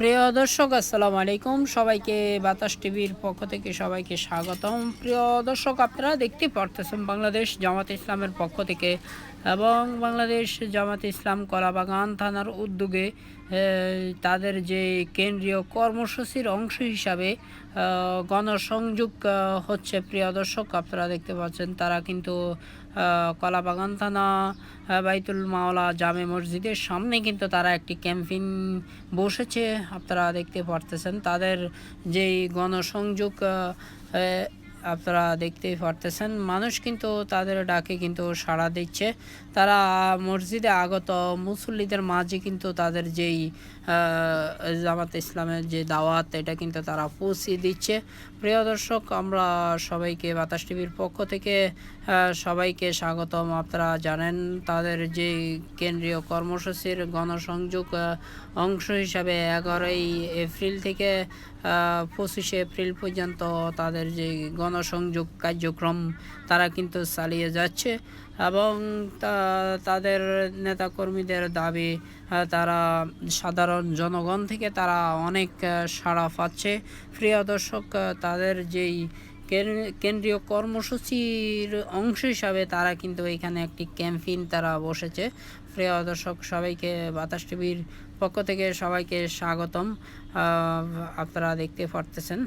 প্রিয় দর্শক, আসসালামু আলাইকুম। সবাইকে বাতাস টিভির পক্ষ থেকে সবাইকে স্বাগতম। প্রিয় দর্শক, আপনারা দেখতে পারতেছেন বাংলাদেশ জামাত ইসলামের পক্ষ থেকে এবং বাংলাদেশ জামাত ইসলাম কলাবাগান থানার উদ্যোগে তাদের যে কেন্দ্রীয় কর্মসূচির অংশ হিসাবে গণসংযোগ হচ্ছে প্রিয় দর্শক আপনারা দেখতে পাচ্ছেন, তারা কিন্তু কলাবাগান থানা বাইতুল মাওলা জামে মসজিদের সামনে কিন্তু তারা একটি ক্যাম্পেইন বসেছে, আপনারা দেখতে পারতেছেন। তাদের যেই গণসংযোগ আপনারা দেখতেই পারতেছেন। মানুষ কিন্তু তাদের ডাকে কিন্তু সাড়া দিচ্ছে। তারা মসজিদে আগত মুসল্লিদের মাঝে কিন্তু তাদের যেই জামাত ইসলামের যে দাওয়াত, এটা কিন্তু তারা পৌঁছিয়ে দিচ্ছে। প্রিয় দর্শক, আমরা সবাইকে বাতাস টিভির পক্ষ থেকে সবাইকে স্বাগতম। আপনারা জানেন, তাদের যে কেন্দ্রীয় কর্মসূচির গণসংযোগ অংশ হিসাবে এগারোই এপ্রিল থেকে পঁচিশে এপ্রিল পর্যন্ত তাদের যে গণসংযোগ কার্যক্রম তারা কিন্তু চালিয়ে যাচ্ছে এবং তাদের নেতাকর্মীদের দাবি তারা সাধারণ জনগণ থেকে তারা অনেক সাড়া পাচ্ছে। প্রিয় দর্শক তাদের যেই কেন- কেন্দ্রীয় কর্মসূচির অংশ হিসাবে তারা কিন্তু এখানে একটি ক্যাম্পেইন তারা বসেছে। প্রিয় দর্শক, সবাইকে, বাতাস টিভির পক্ষ থেকে সবাইকে স্বাগতম। আপনারা দেখতে পারতেছেন।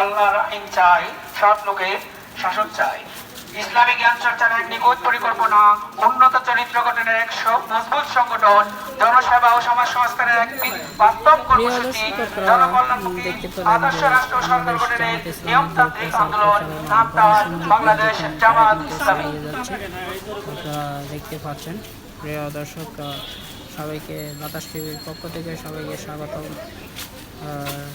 আল্লাহর আইন চাই সৎ লোকের শাসন চাই। ইসলামী জ্ঞান চর্চার এক নিখুঁত পরিকল্পনা উন্নত চরিত্র গঠনের এক মজবুত সংগঠন জনসেবা ও সমাজ সংস্কারের এক বাস্তব কর্মসূচি জনকল্যাণমুখী আদর্শ রাষ্ট্র সরকার গঠনের নিয়মতান্ত্রিক আন্দোলন নাম বাংলাদেশ জামাত ইসলামী। দেখতে পাচ্ছেন। প্রিয় দর্শক সবাইকে বাতাস টিভির পক্ষ থেকে সবাইকে স্বাগতম। আহ,